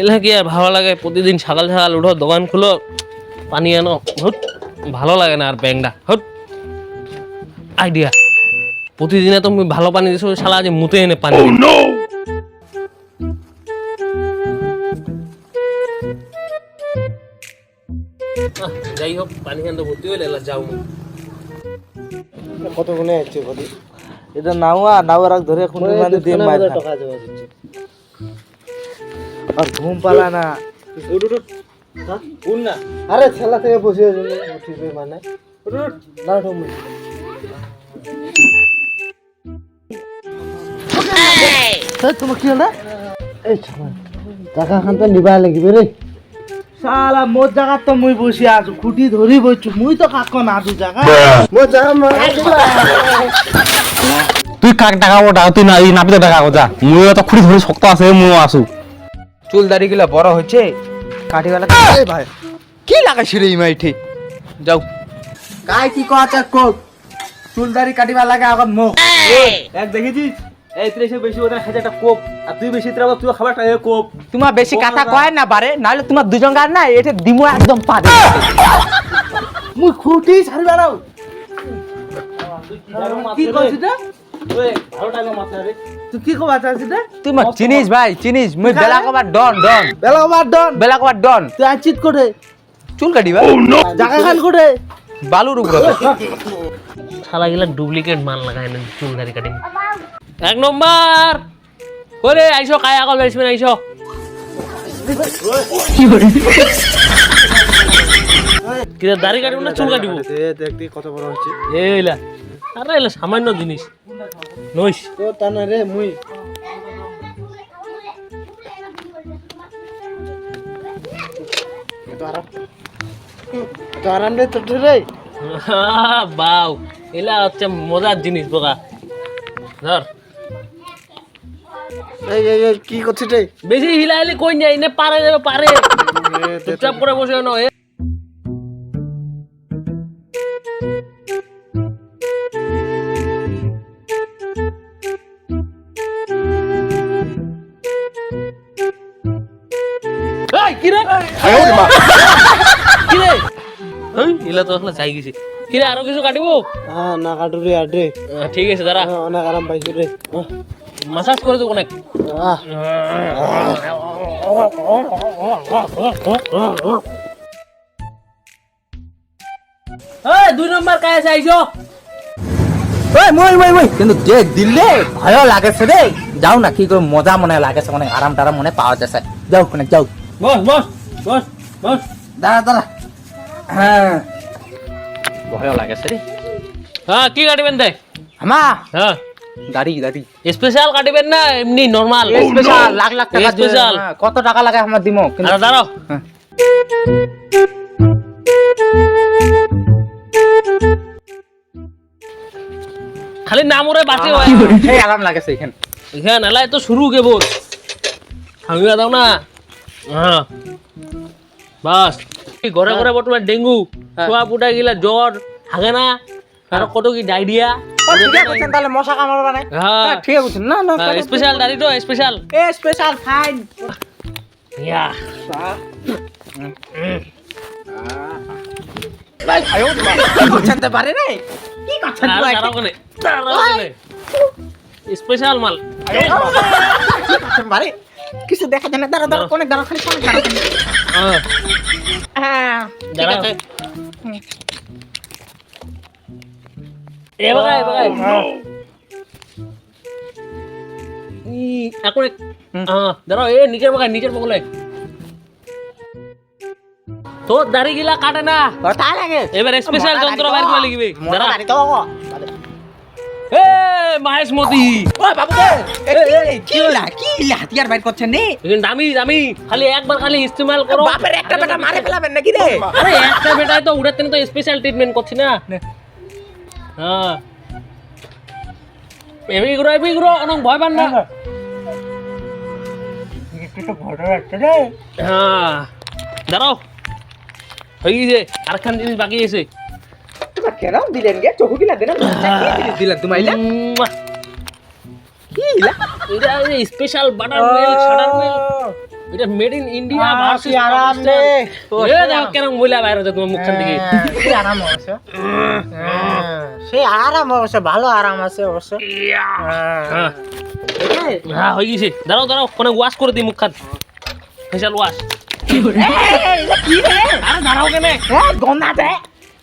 এলা কি আর ভালো লাগে? প্রতিদিন সকাল সকাল উঠো দোকান খুলো পানি আনো হুট ভালো লাগে না আর ব্যাংকটা হুট। আইডিয়া। প্রতিদিনে তুমি ভালো পানি দিছো শালা আজ মুতে এনে পানি যাই হোক পানি খান ভর্তি হইলে যাও। কত গুণে আছে বলি? এটা নাওয়া নাওয়ার আগ ধরে কোন মানে দিয়ে খা। টাকা দিচ্ছে আর ঘুম পালা না। না। আরে ছেলা থেকে বসে আছে উঠিবে মানে। না উঠ তোমার কি হলো? এই ছাড়া টাকা খান তো নিবা লাগিবে রে। শালা মোর জায়গা তো মুই বসে আছো খুঁটি ধরি বইছু মুই তো কাকো না দু জায়গা তুই কাক টাকা ওটা তুই না নাপিতে টাকা যা মুই তো খুঁড়ি ধরে শক্ত আছে মুই আসু চুল দাড়ি গুলা বড় হচ্ছে কাঠিওয়ালা এই ভাই কি লাগাইছি রে ইমাইঠে যাও। কাই কি কথা কোক চুল দাড়ি কাটিবা লাগে আগত মুখ। এক দেখেছিস এই তুই এসে বেশি ওদের খাইছে একটা কোপ আর তুই বেশি তোরা তুই খাবার একটা কোপ। তোমার বেশি কথা কয় না বারে নাহলে তোমার দুজন গান না এটা দিমু একদম পারে মুই খুঁটি ছাড়বা নাও কি কইছিস তুই কি কবা চাইছিস রে? তুই মা চিনিস ভাই চিনিস। মুই বেলা কবার ডন ডন। বেলা কবার ডন? বেলা কবার ডন। তুই আছিত করে চুল কাটিবা জায়গা খান করে বালুর উপরে। শালা গিলা ডুপ্লিকেট মাল লাগায় না চুল দাড়ি কাটিং। এক নম্বর! ওরে আইসো কায় আগল বেসবেন আইসো। কিরে দাড়ি কাটিব না চুল কাটিব? দেখতে কত বড় হচ্ছে এইলা আরে এলা সামান্য জিনিস। নইস। তো তা না রে মুই। তো আরাম। তো আরাম রে তো রে। বাউ। এলা হচ্ছে মজার জিনিস বোকা। ধর। এই এই এই, কি করছিস রে? বেশি হিলাইলে কই যাই নে পারে যাবে পারে চুপচাপ করে বসে না। এ এই, কি রে? কি রে? এই, ইলা তো আসলে চাই গেছি। কি আরও কিছু কাটিবো? হ্যাঁ না কাটু রে আর রে ঠিক আছে দাঁড়া। হ্যাঁ, অনেক আরাম পাইছি রে। মাসাজ করে দেবো অনেক। দুই নম্বর কায় আছে আইসো। ওই মই মই মই। কিন্তু যে দিলে ভয় লাগেছে রে। যাও না কি করে মজা মনে লাগেছে অনেক আরাম টারাম মনে পাওয়া যাচ্ছে। যাও কোনে যাও। বস বস। বস বস। দাঁড়া দাঁড়া। হ্যাঁ। ভয় লাগেছে রে। হ্যাঁ কি কাটিবেন দেখ আমা। হ্যাঁ। দাড়ি দাড়ি। স্পেশাল কাটিবেন না এমনি নরমাল স্পেশাল লাখ লাখ টাকা স্পেশাল হ্যাঁ, কত টাকা লাগে আমার দিমো আরে দাঁড়াও। খালি নামরে বাঁচে হয়। এই আরাম লাগেছে এখানে। এখানে নালাই তো শুরু কেবল দাও না। হ্যাঁ। বাস। ঘরে ঘরে বর্তমান ডেঙ্গু ছোয়া পুটা গিলা জ্বর হাগে না। আর কত কি ডায়রিয়া। ও, ঠিকই করছেন তাহলে মশা কামড়বা না হ্যাঁ। হ্যাঁ, ঠিক আছে না না স্পেশাল দাড়ি তো স্পেশাল এ স্পেশাল ফাইন ইয়া। কি করছেন তে পারে রে কি করছেন আর তুই দাঁড়াও ওখানে, দাঁড়াও ওখানে। স্পেশাল মাল। কি করছেন পারে কিছু দেখা যায় না। দাঁড়া দাঁড়া কোনে দাঁড়া খালি কোনে দাঁড়া হ্যাঁ ঠিক আছে। এ বাবা এ ই এখন হ্যাঁ দাঁড়াও এ নিচের বাগান নিচের বগলে। তোর দাড়ি গিলা কাটে না। কথা লাগে। এবার স্পেশাল যন্ত্র বাইর করে লিখবি। দাঁড়া। দাড়ি তো এ মাহেশ মতি। ও বাবু কি লা কি লা হাতিয়ার বাইর করছেন নি? দামি দামি খালি একবার খালি ইস্তেমাল করো। বাপের একটা বেটা মারে ফেলাবেন নাকি রে? আরে একটা বেটায় তো উড়াতে তো স্পেশাল ট্রিটমেন্ট করছি না। হ্যাঁ। এমনি করো এমনি করো অনেক ভয় পান না। হ্যাঁ দাঁড়াও। হয়ে গেছে আরেকখান জিনিস বাকি আছে। কেন দেন দিলেন তুমি আইলা মুয়া। কি লা এটা special butter milk shutter milk এটা মেড ইন ইন্ডিয়া ভার্সেস কি আরাম রে। এ দেখো কেরম মহিলা বাইরে হচ্ছে তোমার মুখখান থেকে। কি আরাম অবশ্য। হ্যাঁ, সে আরাম অবশ্য ভালো আরাম আছে অবশ্য। হ্যাঁ। হ্যাঁ। হয়ে গেছে। দাঁড়াও দাঁড়াও অনেক ওয়াশ করে দিই মুখখান। ফেশাল ওয়াশ আরে দাঁড়াও কেন। আরে ইয়া।